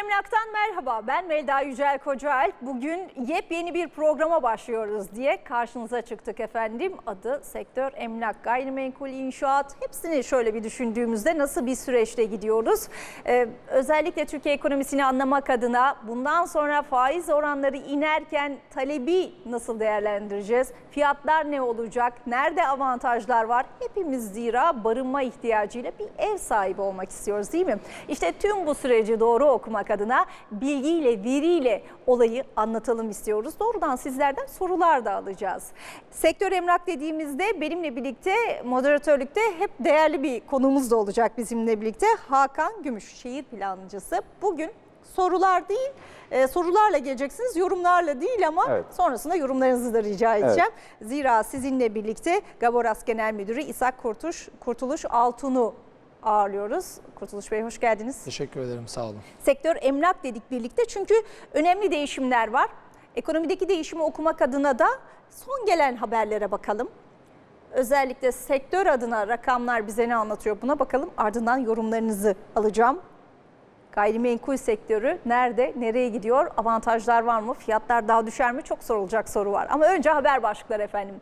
Emlak'tan merhaba. Ben Melda Yücel Kocael. Bugün yepyeni bir programa başlıyoruz diye karşınıza çıktık efendim. Adı Sektör Emlak, Gayrimenkul İnşaat. Hepsini şöyle bir düşündüğümüzde nasıl bir süreçte gidiyoruz? Ee, özellikle Türkiye ekonomisini anlamak adına bundan sonra faiz oranları inerken talebi nasıl değerlendireceğiz? Fiyatlar ne olacak? Nerede avantajlar var? Hepimiz zira barınma ihtiyacıyla bir ev sahibi olmak istiyoruz değil mi? İşte tüm bu süreci doğru okumak adına bilgiyle, veriyle olayı anlatalım istiyoruz. Doğrudan sizlerden sorular da alacağız. Sektör emlak dediğimizde benimle birlikte moderatörlükte hep değerli bir konumuz da olacak bizimle birlikte. Hakan Gümüş, şehir plancısı. Bugün sorular değil, e, sorularla geleceksiniz, yorumlarla değil ama Evet. sonrasında yorumlarınızı da rica edeceğim. Zira sizinle birlikte Gaboras Genel Müdürü İshak Kurtuş, Kurtuluş Altun'u ağırlıyoruz. Kurtuluş Bey hoş geldiniz. Teşekkür ederim sağ olun. Sektör emlak dedik birlikte çünkü önemli değişimler var. Ekonomideki değişimi okumak adına da son gelen haberlere bakalım. Özellikle sektör adına rakamlar bize ne anlatıyor buna bakalım. Ardından yorumlarınızı alacağım. Gayrimenkul sektörü nerede, nereye gidiyor, avantajlar var mı, fiyatlar daha düşer mi çok sorulacak soru var. Ama önce haber başlıkları efendim.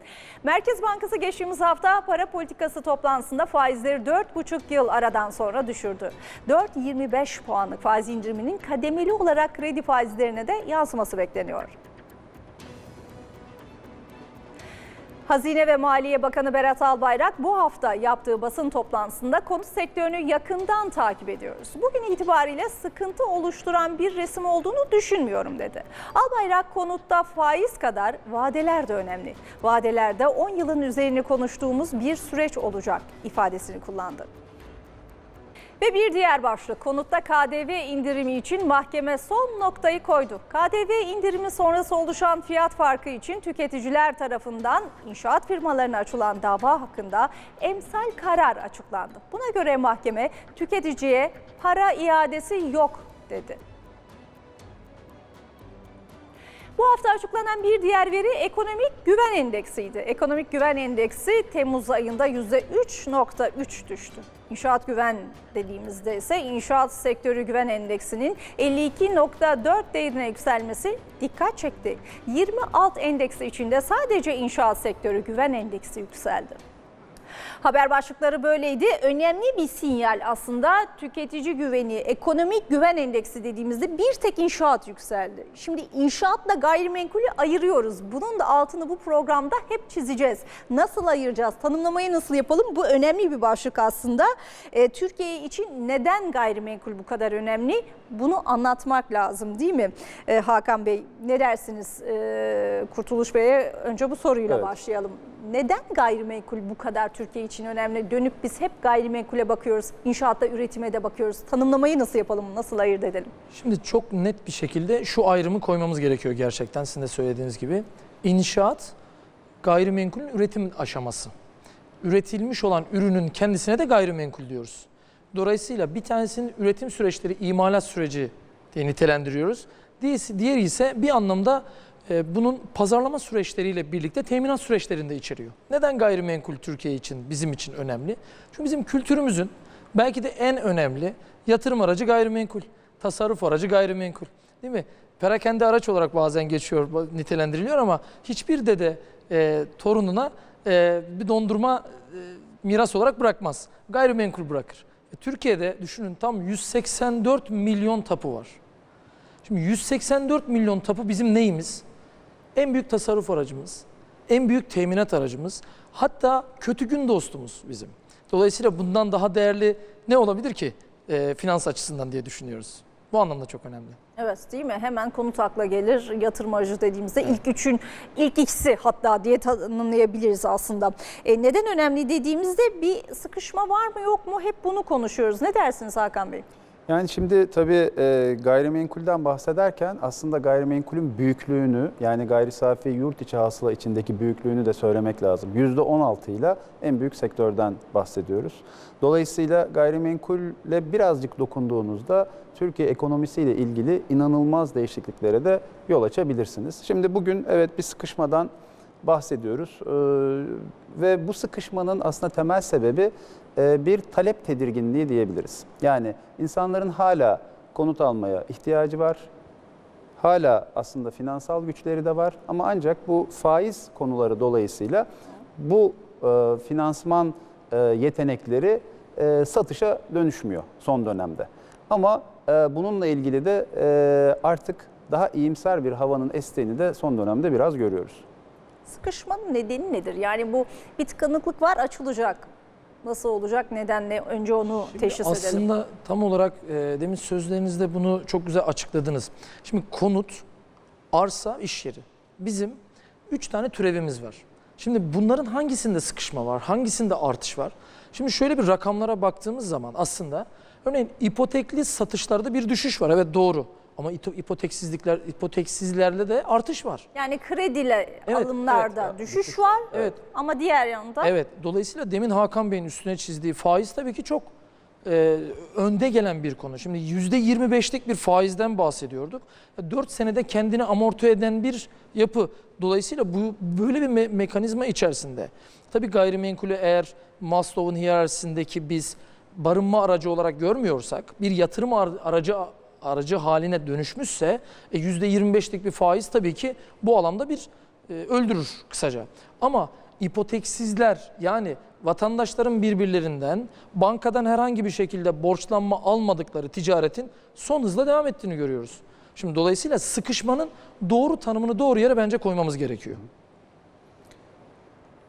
Merkez Bankası geçtiğimiz hafta para politikası toplantısında faizleri 4,5 yıl aradan sonra düşürdü. 4,25 puanlık faiz indiriminin kademeli olarak kredi faizlerine de yansıması bekleniyor. Hazine ve Maliye Bakanı Berat Albayrak bu hafta yaptığı basın toplantısında konut sektörünü yakından takip ediyoruz. Bugün itibariyle sıkıntı oluşturan bir resim olduğunu düşünmüyorum dedi. Albayrak konutta faiz kadar vadeler de önemli. Vadelerde 10 yılın üzerini konuştuğumuz bir süreç olacak ifadesini kullandı. Ve bir diğer başlık konutta KDV indirimi için mahkeme son noktayı koydu. KDV indirimi sonrası oluşan fiyat farkı için tüketiciler tarafından inşaat firmalarına açılan dava hakkında emsal karar açıklandı. Buna göre mahkeme tüketiciye para iadesi yok dedi. Bu hafta açıklanan bir diğer veri ekonomik güven endeksiydi. Ekonomik güven endeksi Temmuz ayında %3.3 düştü. İnşaat güven dediğimizde ise inşaat sektörü güven endeksinin 52.4 değerine yükselmesi dikkat çekti. 20 alt endeksi içinde sadece inşaat sektörü güven endeksi yükseldi. Haber başlıkları böyleydi. Önemli bir sinyal aslında tüketici güveni, ekonomik güven endeksi dediğimizde bir tek inşaat yükseldi. Şimdi inşaatla gayrimenkulü ayırıyoruz. Bunun da altını bu programda hep çizeceğiz. Nasıl ayıracağız? Tanımlamayı nasıl yapalım? Bu önemli bir başlık aslında. E, Türkiye için neden gayrimenkul bu kadar önemli? Bunu anlatmak lazım değil mi? E, Hakan Bey ne dersiniz? E, Kurtuluş Bey'e önce bu soruyla Evet. başlayalım. Neden gayrimenkul bu kadar Türkiye için önemli? Dönüp biz hep gayrimenkule bakıyoruz. İnşaatta üretime de bakıyoruz. Tanımlamayı nasıl yapalım? Nasıl ayırt edelim? Şimdi çok net bir şekilde şu ayrımı koymamız gerekiyor gerçekten sizin de söylediğiniz gibi. İnşaat gayrimenkulün üretim aşaması. Üretilmiş olan ürünün kendisine de gayrimenkul diyoruz. Dolayısıyla bir tanesinin üretim süreçleri imalat süreci diye nitelendiriyoruz. Diğeri ise bir anlamda bunun pazarlama süreçleriyle birlikte teminat süreçlerinde içeriyor. Neden gayrimenkul Türkiye için, bizim için önemli? Çünkü bizim kültürümüzün belki de en önemli yatırım aracı gayrimenkul, tasarruf aracı gayrimenkul. Değil mi? Perakende araç olarak bazen geçiyor, nitelendiriliyor ama hiçbir dede e, torununa e, bir dondurma e, miras olarak bırakmaz. Gayrimenkul bırakır. E, Türkiye'de düşünün tam 184 milyon tapu var. Şimdi 184 milyon tapu bizim neyimiz? En büyük tasarruf aracımız, en büyük teminat aracımız, hatta kötü gün dostumuz bizim. Dolayısıyla bundan daha değerli ne olabilir ki e, finans açısından diye düşünüyoruz. Bu anlamda çok önemli. Evet değil mi? Hemen konut akla gelir. Yatırım aracı dediğimizde ilk üçün, ilk ikisi hatta diye tanımlayabiliriz aslında. E, neden önemli dediğimizde bir sıkışma var mı yok mu hep bunu konuşuyoruz. Ne dersiniz Hakan Bey? Yani şimdi tabii e, gayrimenkulden bahsederken aslında gayrimenkulün büyüklüğünü yani gayri safi yurt içi hasıla içindeki büyüklüğünü de söylemek lazım. %16 ile en büyük sektörden bahsediyoruz. Dolayısıyla gayrimenkulle birazcık dokunduğunuzda Türkiye ekonomisiyle ilgili inanılmaz değişikliklere de yol açabilirsiniz. Şimdi bugün evet bir sıkışmadan bahsediyoruz Ee, ve bu sıkışmanın aslında temel sebebi bir talep tedirginliği diyebiliriz. Yani insanların hala konut almaya ihtiyacı var. Hala aslında finansal güçleri de var ama ancak bu faiz konuları dolayısıyla bu e, finansman e, yetenekleri e, satışa dönüşmüyor son dönemde. Ama e, bununla ilgili de e, artık daha iyimser bir havanın estiğini de son dönemde biraz görüyoruz. Sıkışmanın nedeni nedir? Yani bu bir tıkanıklık var açılacak. Nasıl olacak? Nedenle önce onu teşhis edelim. Aslında tam olarak e, demin sözlerinizde bunu çok güzel açıkladınız. Şimdi konut, arsa, iş yeri. Bizim üç tane türevimiz var. Şimdi bunların hangisinde sıkışma var, hangisinde artış var? Şimdi şöyle bir rakamlara baktığımız zaman aslında örneğin ipotekli satışlarda bir düşüş var. Evet doğru. Ama ipoteksizlikler, ipoteksizlerde de artış var. Yani krediyle Evet, alımlarda evet, evet. düşüş var Evet. ama diğer yanda Evet. Dolayısıyla demin Hakan Bey'in üstüne çizdiği faiz tabii ki çok e, önde gelen bir konu. Şimdi %25'lik bir faizden bahsediyorduk. 4 senede kendini amorti eden bir yapı. Dolayısıyla bu böyle bir me- mekanizma içerisinde tabii gayrimenkulü eğer Maslow'un hiyerarşisindeki biz barınma aracı olarak görmüyorsak bir yatırım ar- aracı aracı haline dönüşmüşse e, %25'lik bir faiz tabii ki bu alanda bir e, öldürür kısaca. Ama ipoteksizler yani vatandaşların birbirlerinden bankadan herhangi bir şekilde borçlanma almadıkları ticaretin son hızla devam ettiğini görüyoruz. Şimdi dolayısıyla sıkışmanın doğru tanımını doğru yere bence koymamız gerekiyor.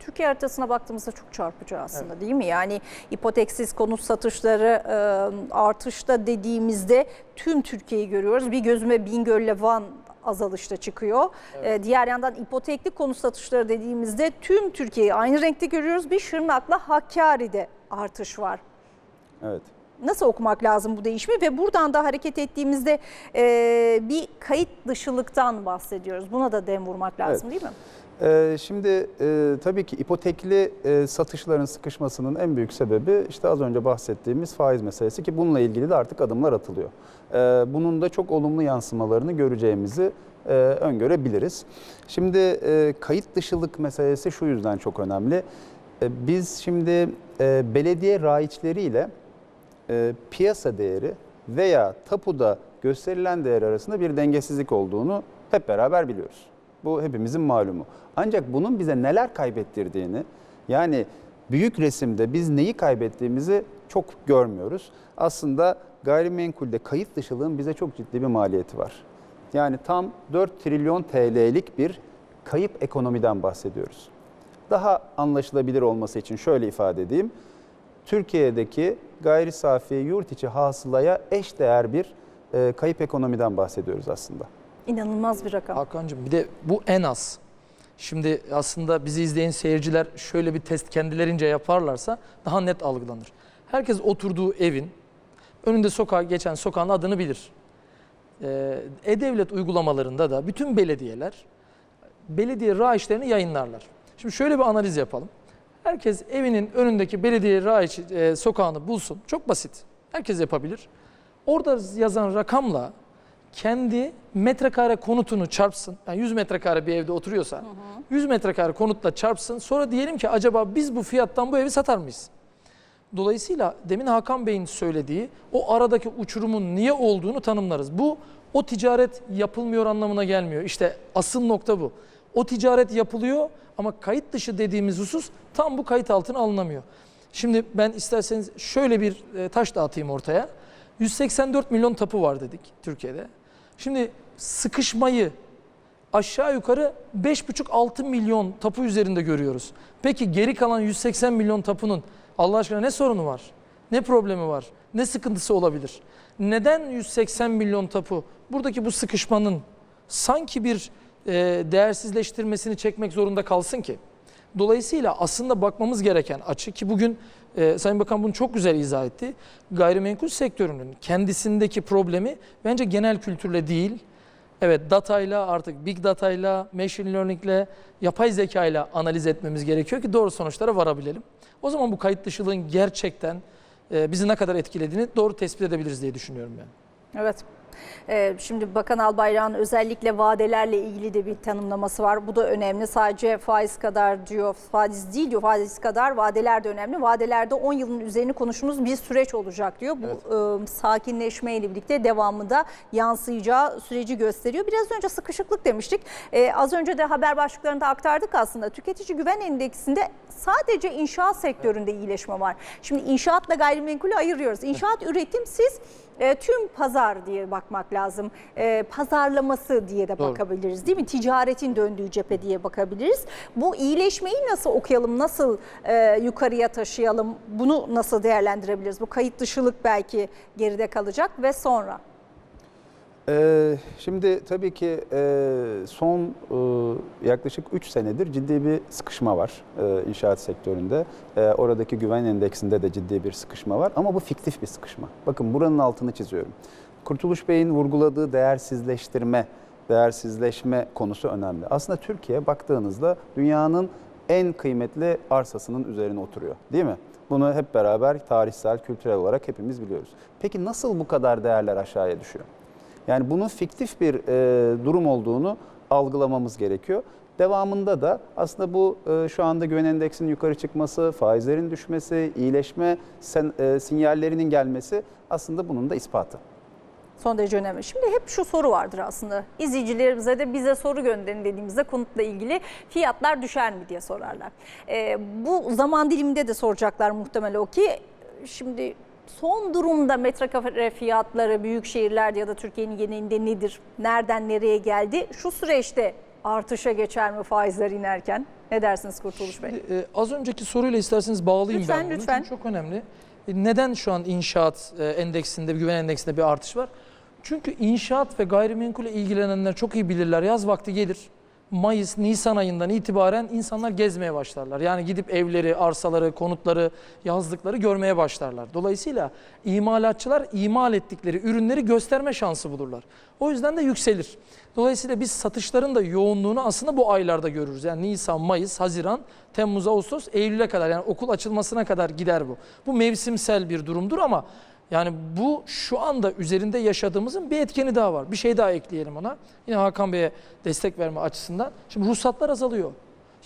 Türkiye haritasına baktığımızda çok çarpıcı aslında değil mi? Yani ipoteksiz konut satışları e, artışta dediğimizde tüm Türkiye'yi görüyoruz. Bir gözüme Bingöl'le Van azalışta çıkıyor. E, diğer yandan ipotekli konut satışları dediğimizde tüm Türkiye'yi aynı renkte görüyoruz. Bir Şırnak'la Hakkari'de artış var. Evet. Nasıl okumak lazım bu değişimi ve buradan da hareket ettiğimizde e, bir kayıt dışılıktan bahsediyoruz. Buna da dem vurmak lazım değil mi? Ee, şimdi e, tabii ki ipotekli e, satışların sıkışmasının en büyük sebebi işte az önce bahsettiğimiz faiz meselesi ki bununla ilgili de artık adımlar atılıyor. Ee, bunun da çok olumlu yansımalarını göreceğimizi e, öngörebiliriz. Şimdi kayıt dışılık meselesi şu yüzden çok önemli. Biz şimdi belediye raiçleriyle piyasa değeri veya tapuda gösterilen değer arasında bir dengesizlik olduğunu hep beraber biliyoruz. Bu hepimizin malumu. Ancak bunun bize neler kaybettirdiğini yani büyük resimde biz neyi kaybettiğimizi çok görmüyoruz. Aslında gayrimenkulde kayıt dışılığın bize çok ciddi bir maliyeti var. Yani tam 4 trilyon TL'lik bir kayıp ekonomiden bahsediyoruz. Daha anlaşılabilir olması için şöyle ifade edeyim. Türkiye'deki gayri safi yurt içi hasılaya eş değer bir e, kayıp ekonomiden bahsediyoruz aslında. İnanılmaz bir rakam. Hakan'cığım bir de bu en az. Şimdi aslında bizi izleyen seyirciler şöyle bir test kendilerince yaparlarsa daha net algılanır. Herkes oturduğu evin önünde sokağa geçen sokağın adını bilir. Ee, E-Devlet uygulamalarında da bütün belediyeler belediye raiçlerini yayınlarlar. Şimdi şöyle bir analiz yapalım. Herkes evinin önündeki belediye raiç e, sokağını bulsun. Çok basit. Herkes yapabilir. Orada yazan rakamla kendi metrekare konutunu çarpsın. Yani 100 metrekare bir evde oturuyorsa 100 metrekare konutla çarpsın. Sonra diyelim ki acaba biz bu fiyattan bu evi satar mıyız? Dolayısıyla demin Hakan Bey'in söylediği o aradaki uçurumun niye olduğunu tanımlarız. Bu o ticaret yapılmıyor anlamına gelmiyor. İşte asıl nokta bu. O ticaret yapılıyor ama kayıt dışı dediğimiz husus tam bu kayıt altına alınamıyor. Şimdi ben isterseniz şöyle bir e, taş dağıtayım ortaya. 184 milyon tapu var dedik Türkiye'de. Şimdi sıkışmayı aşağı yukarı 5,5-6 milyon tapu üzerinde görüyoruz. Peki geri kalan 180 milyon tapunun Allah aşkına ne sorunu var? Ne problemi var? Ne sıkıntısı olabilir? Neden 180 milyon tapu buradaki bu sıkışmanın sanki bir e, değersizleştirmesini çekmek zorunda kalsın ki? Dolayısıyla aslında bakmamız gereken açı ki bugün e, Sayın Bakan bunu çok güzel izah etti. Gayrimenkul sektörünün kendisindeki problemi bence genel kültürle değil, evet datayla artık big datayla, machine learningle, yapay zekayla analiz etmemiz gerekiyor ki doğru sonuçlara varabilelim. O zaman bu kayıt dışılığın gerçekten e, bizi ne kadar etkilediğini doğru tespit edebiliriz diye düşünüyorum ben. Evet. Ee, Şimdi Bakan Albayrak'ın özellikle vadelerle ilgili de bir tanımlaması var. Bu da önemli. Sadece faiz kadar diyor, faiz değil diyor, faiz kadar vadeler de önemli. Vadelerde 10 yılın üzerini konuştuğumuz bir süreç olacak diyor. Bu e, sakinleşmeyle birlikte devamında yansıyacağı süreci gösteriyor. Biraz önce sıkışıklık demiştik. Ee, az önce de haber başlıklarında aktardık aslında. Tüketici güven endeksinde sadece inşaat sektöründe iyileşme var. Şimdi inşaatla gayrimenkulü ayırıyoruz. İnşaat üretim siz e, tüm pazar diye bakmak lazım. E, pazarlaması diye de Doğru. bakabiliriz değil mi? Ticaretin döndüğü cephe diye bakabiliriz. Bu iyileşmeyi nasıl okuyalım, nasıl e, yukarıya taşıyalım, bunu nasıl değerlendirebiliriz? Bu kayıt dışılık belki geride kalacak ve sonra. Ee, şimdi tabii ki e, son e, yaklaşık 3 senedir ciddi bir sıkışma var e, inşaat sektöründe. Oradaki güven endeksinde de ciddi bir sıkışma var ama bu fiktif bir sıkışma. Bakın buranın altını çiziyorum. Kurtuluş Bey'in vurguladığı değersizleştirme, değersizleşme konusu önemli. Aslında Türkiye baktığınızda dünyanın en kıymetli arsasının üzerine oturuyor değil mi? Bunu hep beraber tarihsel, kültürel olarak hepimiz biliyoruz. Peki nasıl bu kadar değerler aşağıya düşüyor? Yani bunun fiktif bir e, durum olduğunu algılamamız gerekiyor. Devamında da aslında bu e, şu anda güven endeksinin yukarı çıkması, faizlerin düşmesi, iyileşme sen, e, sinyallerinin gelmesi aslında bunun da ispatı. Son derece önemli. Şimdi hep şu soru vardır aslında. İzleyicilerimize de bize soru gönderin dediğimizde konutla ilgili fiyatlar düşer mi diye sorarlar. Ee, bu zaman diliminde de soracaklar muhtemel o ki şimdi son durumda metrekare fiyatları büyük şehirlerde ya da Türkiye'nin genelinde nedir? Nereden nereye geldi? Şu süreçte artışa geçer mi faizler inerken? Ne dersiniz Kurtuluş Bey? Şimdi, e, az önceki soruyla isterseniz bağlayayım Lütfen, ben bunu. lütfen. Çünkü çok önemli. E, neden şu an inşaat e, endeksinde, güven endeksinde bir artış var? Çünkü inşaat ve gayrimenkule ilgilenenler çok iyi bilirler. Yaz vakti gelir. Mayıs, Nisan ayından itibaren insanlar gezmeye başlarlar. Yani gidip evleri, arsaları, konutları, yazlıkları görmeye başlarlar. Dolayısıyla imalatçılar imal ettikleri ürünleri gösterme şansı bulurlar. O yüzden de yükselir. Dolayısıyla biz satışların da yoğunluğunu aslında bu aylarda görürüz. Yani Nisan, Mayıs, Haziran, Temmuz, Ağustos, Eylül'e kadar yani okul açılmasına kadar gider bu. Bu mevsimsel bir durumdur ama yani bu şu anda üzerinde yaşadığımızın bir etkeni daha var. Bir şey daha ekleyelim ona. Yine Hakan Bey'e destek verme açısından. Şimdi ruhsatlar azalıyor.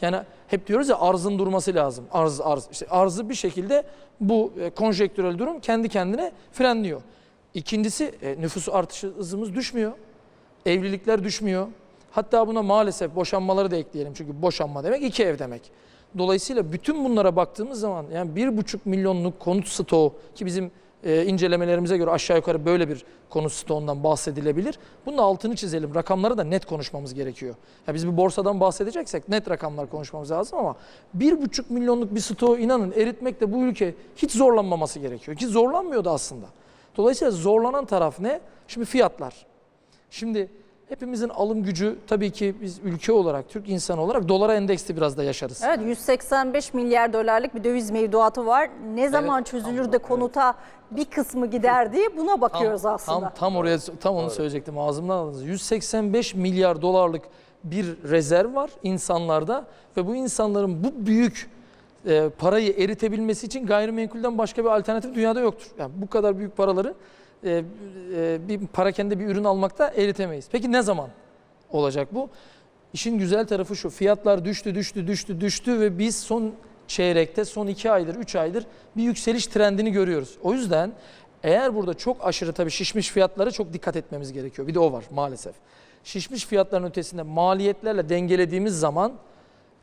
Yani hep diyoruz ya arzın durması lazım. Arz arz. İşte arzı bir şekilde bu e, konjektürel durum kendi kendine frenliyor. İkincisi e, nüfus artışı hızımız düşmüyor. Evlilikler düşmüyor. Hatta buna maalesef boşanmaları da ekleyelim. Çünkü boşanma demek iki ev demek. Dolayısıyla bütün bunlara baktığımız zaman yani bir buçuk milyonluk konut stoğu ki bizim e, incelemelerimize göre aşağı yukarı böyle bir konut stoğundan bahsedilebilir. Bunun altını çizelim. Rakamları da net konuşmamız gerekiyor. Ya biz bir borsadan bahsedeceksek net rakamlar konuşmamız lazım ama bir buçuk milyonluk bir stoğu inanın eritmekte bu ülke hiç zorlanmaması gerekiyor. Ki zorlanmıyordu aslında. Dolayısıyla zorlanan taraf ne? Şimdi fiyatlar. Şimdi hepimizin alım gücü tabii ki biz ülke olarak, Türk insanı olarak dolara endeksli biraz da yaşarız. Evet 185 milyar dolarlık bir döviz mevduatı var. Ne zaman çözülür de konuta bir kısmı gider diye buna bakıyoruz aslında. Tam, tam oraya tam onu söyleyecektim ağzımdan aldınız. 185 milyar dolarlık bir rezerv var insanlarda ve bu insanların bu büyük e, parayı eritebilmesi için gayrimenkulden başka bir alternatif dünyada yoktur. Yani bu kadar büyük paraları e, e, bir parakende bir ürün almakta eritemeyiz. Peki ne zaman olacak bu? İşin güzel tarafı şu. Fiyatlar düştü, düştü, düştü, düştü ve biz son çeyrekte, son iki aydır, üç aydır bir yükseliş trendini görüyoruz. O yüzden eğer burada çok aşırı tabii şişmiş fiyatlara çok dikkat etmemiz gerekiyor. Bir de o var maalesef. Şişmiş fiyatların ötesinde maliyetlerle dengelediğimiz zaman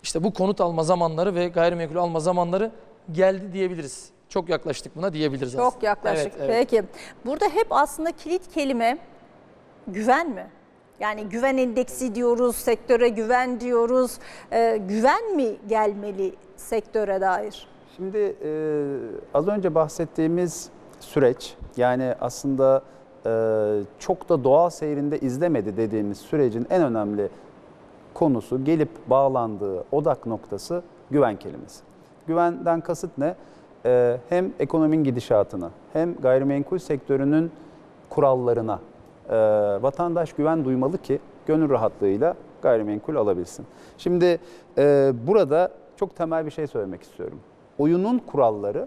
işte bu konut alma zamanları ve gayrimenkul alma zamanları geldi diyebiliriz. Çok yaklaştık buna diyebiliriz aslında. Çok yaklaştık. Evet, evet. Peki. Burada hep aslında kilit kelime güven mi? Yani güven endeksi diyoruz, sektöre güven diyoruz. Ee, güven mi gelmeli sektöre dair? Şimdi e, az önce bahsettiğimiz süreç yani aslında e, çok da doğal seyrinde izlemedi dediğimiz sürecin en önemli konusu gelip bağlandığı odak noktası güven kelimesi. Güvenden kasıt ne? E, hem ekonominin gidişatına hem gayrimenkul sektörünün kurallarına e, vatandaş güven duymalı ki gönül rahatlığıyla gayrimenkul alabilsin. Şimdi e, burada çok temel bir şey söylemek istiyorum. Oyunun kuralları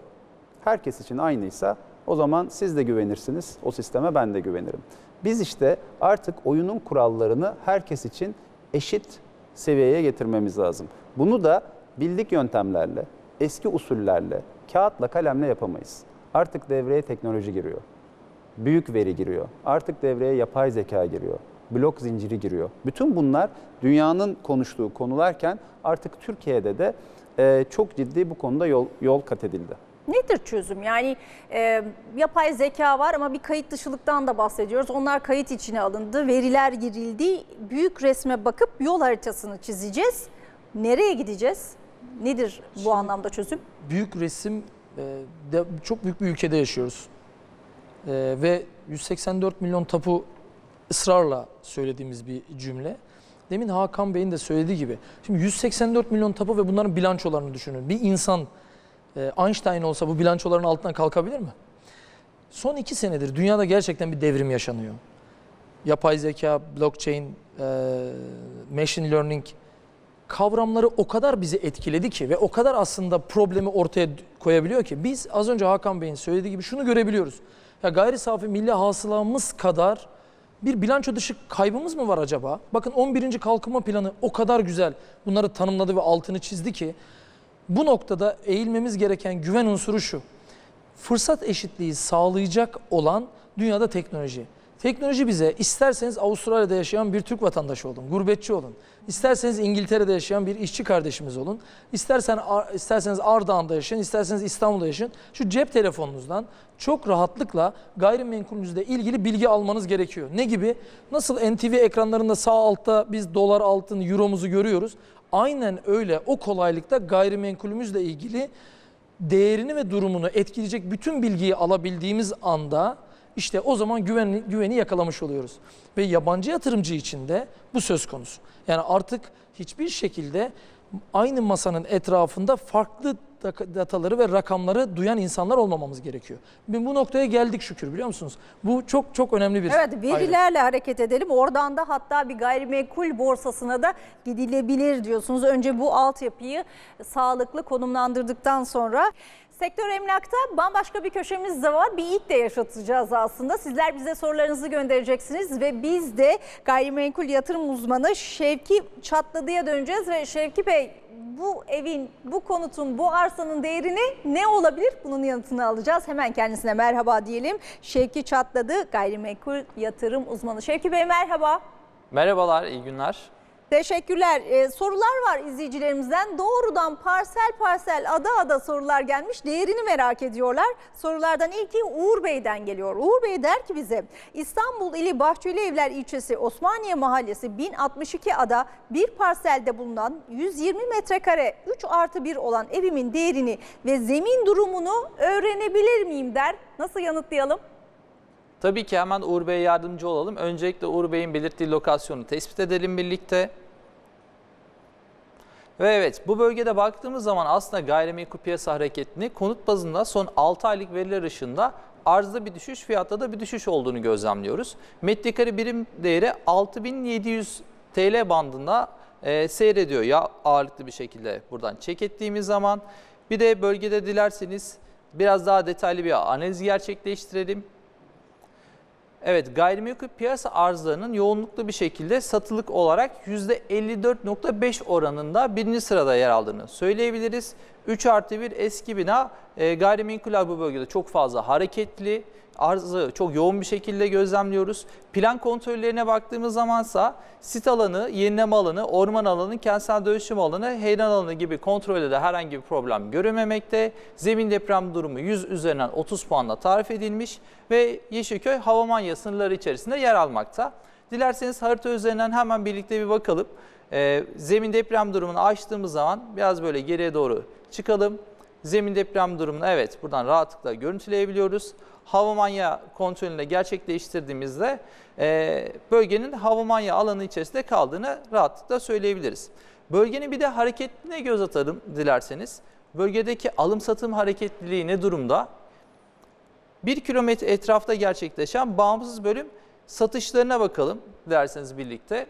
herkes için aynıysa O zaman siz de güvenirsiniz. O sisteme ben de güvenirim. Biz işte artık oyunun kurallarını herkes için eşit seviyeye getirmemiz lazım. Bunu da bildik yöntemlerle, eski usullerle, kağıtla kalemle yapamayız. Artık devreye teknoloji giriyor. Büyük veri giriyor. Artık devreye yapay zeka giriyor. Blok zinciri giriyor. Bütün bunlar dünyanın konuştuğu konularken artık Türkiye'de de e, çok ciddi bu konuda yol, yol kat edildi. Nedir çözüm? Yani e, yapay zeka var ama bir kayıt dışılıktan da bahsediyoruz. Onlar kayıt içine alındı, veriler girildi. Büyük resme bakıp yol haritasını çizeceğiz. Nereye gideceğiz? Nedir bu anlamda çözüm? büyük resim e, de çok büyük bir ülkede yaşıyoruz. E, ve 184 milyon tapu ısrarla söylediğimiz bir cümle. Demin Hakan Bey'in de söylediği gibi. Şimdi 184 milyon tapu ve bunların bilançolarını düşünün. Bir insan e, Einstein olsa bu bilançoların altından kalkabilir mi? Son iki senedir dünyada gerçekten bir devrim yaşanıyor. Yapay zeka, blockchain, e, machine learning kavramları o kadar bizi etkiledi ki ve o kadar aslında problemi ortaya koyabiliyor ki biz az önce Hakan Bey'in söylediği gibi şunu görebiliyoruz. Ya gayri safi milli hasılamız kadar bir bilanço dışı kaybımız mı var acaba? Bakın 11. kalkınma planı o kadar güzel bunları tanımladı ve altını çizdi ki bu noktada eğilmemiz gereken güven unsuru şu. Fırsat eşitliği sağlayacak olan dünyada teknoloji. Teknoloji bize isterseniz Avustralya'da yaşayan bir Türk vatandaşı olun, gurbetçi olun. İsterseniz İngiltere'de yaşayan bir işçi kardeşimiz olun. İstersen isterseniz Ardahan'da yaşayın, isterseniz İstanbul'da yaşayın. Şu cep telefonunuzdan çok rahatlıkla gayrimenkulünüzle ilgili bilgi almanız gerekiyor. Ne gibi? Nasıl NTV ekranlarında sağ altta biz dolar altın, euromuzu görüyoruz. Aynen öyle o kolaylıkta gayrimenkulümüzle ilgili değerini ve durumunu etkileyecek bütün bilgiyi alabildiğimiz anda işte o zaman güveni, güveni yakalamış oluyoruz. Ve yabancı yatırımcı için de bu söz konusu. Yani artık hiçbir şekilde aynı masanın etrafında farklı dataları ve rakamları duyan insanlar olmamamız gerekiyor. Bu noktaya geldik şükür biliyor musunuz? Bu çok çok önemli bir Evet verilerle hareket edelim. Oradan da hatta bir gayrimenkul borsasına da gidilebilir diyorsunuz. Önce bu altyapıyı sağlıklı konumlandırdıktan sonra Sektör Emlak'ta bambaşka bir köşemiz de var. Bir ilk de yaşatacağız aslında. Sizler bize sorularınızı göndereceksiniz ve biz de gayrimenkul yatırım uzmanı Şevki Çatladı'ya döneceğiz ve Şevki Bey bu evin, bu konutun, bu arsanın değerini ne olabilir? Bunun yanıtını alacağız. Hemen kendisine merhaba diyelim. Şevki Çatladı, gayrimenkul yatırım uzmanı. Şevki Bey merhaba. Merhabalar, iyi günler. Teşekkürler. Ee, sorular var izleyicilerimizden. Doğrudan parsel parsel ada ada sorular gelmiş. Değerini merak ediyorlar. Sorulardan ilki Uğur Bey'den geliyor. Uğur Bey der ki bize İstanbul ili Bahçeli Evler ilçesi Osmaniye Mahallesi 1062 ada bir parselde bulunan 120 metrekare 3 artı 1 olan evimin değerini ve zemin durumunu öğrenebilir miyim der. Nasıl yanıtlayalım? Tabii ki hemen Uğur Bey'e yardımcı olalım. Öncelikle Uğur Bey'in belirttiği lokasyonu tespit edelim birlikte. Ve evet bu bölgede baktığımız zaman aslında gayrimenkul piyasa hareketini konut bazında son 6 aylık veriler ışığında arzda bir düşüş fiyatta da bir düşüş olduğunu gözlemliyoruz. Metrekare birim değeri 6700 TL bandında e, seyrediyor ya ağırlıklı bir şekilde buradan çek ettiğimiz zaman. Bir de bölgede dilerseniz biraz daha detaylı bir analiz gerçekleştirelim. Evet gayrimenkul piyasa arzlarının yoğunluklu bir şekilde satılık olarak %54.5 oranında birinci sırada yer aldığını söyleyebiliriz. 3 artı 1 eski bina e, gayrimenkuller bu bölgede çok fazla hareketli. Arzı çok yoğun bir şekilde gözlemliyoruz. Plan kontrollerine baktığımız zamansa sit alanı, yenileme alanı, orman alanı, kentsel dönüşüm alanı, heyran alanı gibi kontrolde de herhangi bir problem görülmemekte. Zemin deprem durumu 100 üzerinden 30 puanla tarif edilmiş ve Yeşilköy Havamanya sınırları içerisinde yer almakta. Dilerseniz harita üzerinden hemen birlikte bir bakalım. Ee, zemin deprem durumunu açtığımız zaman biraz böyle geriye doğru çıkalım. Zemin deprem durumunu evet buradan rahatlıkla görüntüleyebiliyoruz. Havamanya kontrolünü gerçekleştirdiğimizde e, bölgenin havamanya alanı içerisinde kaldığını rahatlıkla söyleyebiliriz. Bölgenin bir de hareketine göz atalım dilerseniz. Bölgedeki alım satım hareketliliği ne durumda? 1 kilometre etrafta gerçekleşen bağımsız bölüm satışlarına bakalım derseniz birlikte.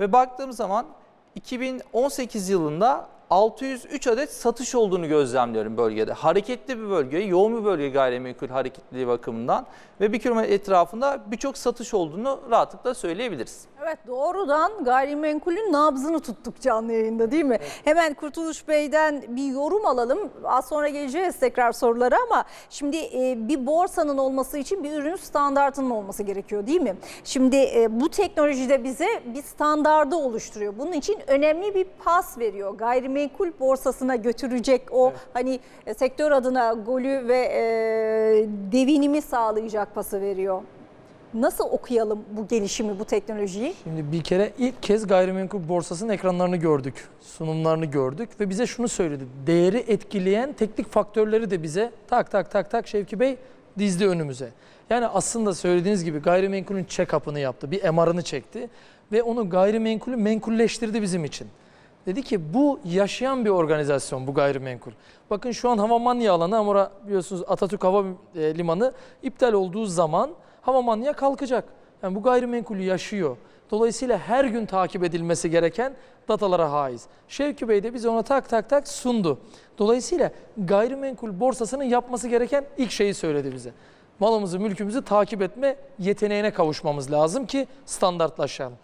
Ve baktığım zaman 2018 yılında 603 adet satış olduğunu gözlemliyorum bölgede. Hareketli bir bölge, yoğun bir bölge gayrimenkul hareketliliği bakımından ve bir kilometre etrafında birçok satış olduğunu rahatlıkla söyleyebiliriz. Evet doğrudan gayrimenkulün nabzını tuttuk canlı yayında değil mi? Hemen Kurtuluş Bey'den bir yorum alalım. Az sonra geleceğiz tekrar sorulara ama şimdi e, bir borsanın olması için bir ürün standartının olması gerekiyor değil mi? Şimdi e, bu teknolojide bize bir standardı oluşturuyor. Bunun için önemli bir pas veriyor. Gayrimenkul borsasına götürecek o hani e, sektör adına golü ve e, devinimi sağlayacak pası veriyor. Nasıl okuyalım bu gelişimi, bu teknolojiyi? Şimdi bir kere ilk kez gayrimenkul borsasının ekranlarını gördük, sunumlarını gördük ve bize şunu söyledi. Değeri etkileyen teknik faktörleri de bize tak tak tak tak Şevki Bey dizdi önümüze. Yani aslında söylediğiniz gibi gayrimenkulün check-up'ını yaptı, bir MR'ını çekti ve onu gayrimenkulü menkulleştirdi bizim için. Dedi ki bu yaşayan bir organizasyon bu gayrimenkul. Bakın şu an Havamanya alanı ama biliyorsunuz Atatürk Hava e, Limanı iptal olduğu zaman Havamanya kalkacak. Yani bu gayrimenkulü yaşıyor. Dolayısıyla her gün takip edilmesi gereken datalara haiz. Şevki Bey de bize ona tak tak tak sundu. Dolayısıyla gayrimenkul borsasının yapması gereken ilk şeyi söyledi bize. Malımızı, mülkümüzü takip etme yeteneğine kavuşmamız lazım ki standartlaşalım.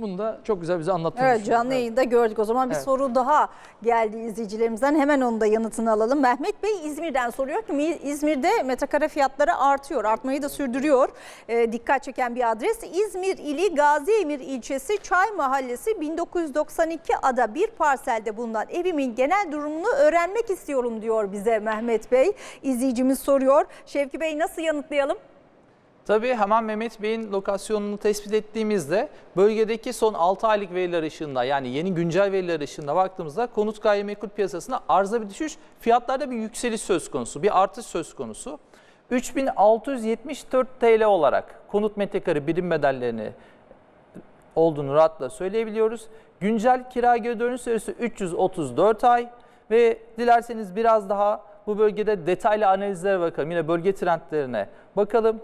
Bunu da çok güzel bize anlattığını Evet canlı yayında gördük. O zaman bir Evet. soru daha geldi izleyicilerimizden. Hemen onun da yanıtını alalım. Mehmet Bey İzmir'den soruyor ki "Mi- İzmir'de metrekare fiyatları artıyor. Artmayı da sürdürüyor. Ee, dikkat çeken bir adres. İzmir ili Gaziemir ilçesi Çay Mahallesi 1992 ada bir parselde bulunan evimin genel durumunu öğrenmek istiyorum diyor bize Mehmet Bey. İzleyicimiz soruyor. Şevki Bey nasıl yanıtlayalım? Tabii hemen Mehmet Bey'in lokasyonunu tespit ettiğimizde bölgedeki son 6 aylık veriler ışığında yani yeni güncel veriler ışığında baktığımızda konut gayrimenkul piyasasında arıza bir düşüş, fiyatlarda bir yükseliş söz konusu, bir artış söz konusu. 3674 TL olarak konut metrekare birim bedellerini olduğunu rahatla söyleyebiliyoruz. Güncel kira geri dönüş süresi 334 ay ve dilerseniz biraz daha bu bölgede detaylı analizlere bakalım. Yine bölge trendlerine bakalım.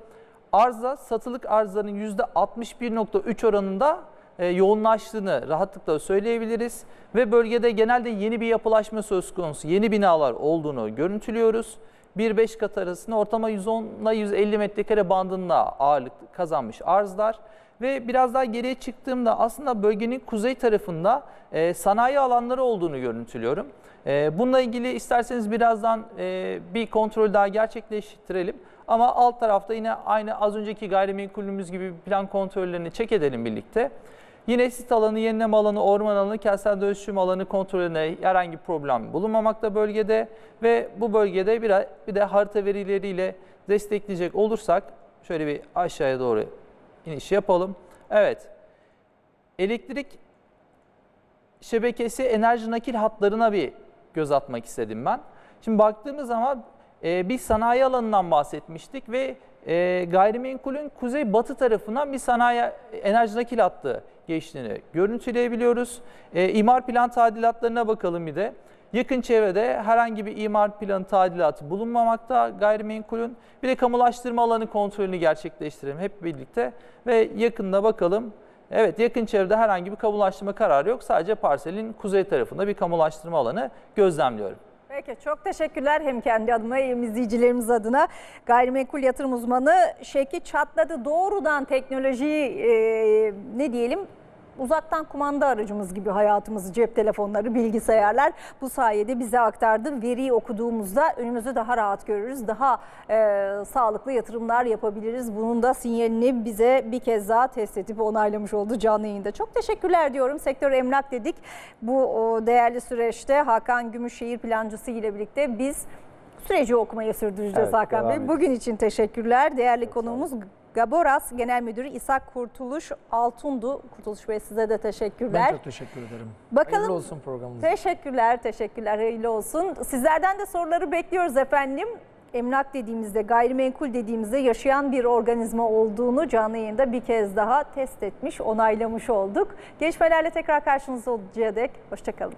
Arıza satılık arızaların %61.3 oranında e, yoğunlaştığını rahatlıkla söyleyebiliriz. Ve bölgede genelde yeni bir yapılaşma söz konusu, yeni binalar olduğunu görüntülüyoruz. 1-5 kat arasında ortama 110 ile 150 metrekare bandında ağırlık kazanmış arzlar. Ve biraz daha geriye çıktığımda aslında bölgenin kuzey tarafında e, sanayi alanları olduğunu görüntülüyorum. E, bununla ilgili isterseniz birazdan e, bir kontrol daha gerçekleştirelim. Ama alt tarafta yine aynı az önceki gayrimenkulümüz gibi plan kontrollerini çek edelim birlikte. Yine sit alanı, yenileme alanı, orman alanı, kentsel dönüşüm alanı kontrolüne herhangi bir problem bulunmamakta bölgede ve bu bölgede bir, bir de harita verileriyle destekleyecek olursak şöyle bir aşağıya doğru iniş yapalım. Evet. Elektrik şebekesi enerji nakil hatlarına bir göz atmak istedim ben. Şimdi baktığımız zaman e, bir sanayi alanından bahsetmiştik ve e, gayrimenkulün kuzey batı tarafından bir sanayi enerji nakil hattı geçtiğini görüntüleyebiliyoruz. E, imar plan tadilatlarına bakalım bir de. Yakın çevrede herhangi bir imar planı tadilatı bulunmamakta gayrimenkulün. Bir de kamulaştırma alanı kontrolünü gerçekleştirelim hep birlikte ve yakında bakalım. Evet yakın çevrede herhangi bir kamulaştırma kararı yok. Sadece parselin kuzey tarafında bir kamulaştırma alanı gözlemliyorum. Peki çok teşekkürler hem kendi adıma hem izleyicilerimiz adına. Gayrimenkul yatırım uzmanı Şevki Çatladı doğrudan teknolojiyi e, ne diyelim uzaktan kumanda aracımız gibi hayatımızı cep telefonları, bilgisayarlar bu sayede bize aktardı. Veriyi okuduğumuzda önümüzü daha rahat görürüz. Daha e, sağlıklı yatırımlar yapabiliriz. Bunun da sinyalini bize bir kez daha test edip onaylamış oldu canlı yayında. Çok teşekkürler diyorum. Sektör emlak dedik. Bu o, değerli süreçte Hakan Gümüşşehir plancısı ile birlikte biz süreci okumayı sürdüreceğiz Evet, Hakan Bey. edelim. Bugün için teşekkürler. Değerli konuğumuz Gaboras Genel Müdürü İsa Kurtuluş Altundu. Kurtuluş Bey size de teşekkürler. Ben çok teşekkür ederim. Bakalım, hayırlı olsun programımız. Teşekkürler, teşekkürler. Hayırlı olsun. Sizlerden de soruları bekliyoruz efendim. Emlak dediğimizde, gayrimenkul dediğimizde yaşayan bir organizma olduğunu canlı yayında bir kez daha test etmiş, onaylamış olduk. Gelişmelerle tekrar karşınızda olacağı dek. Hoşçakalın.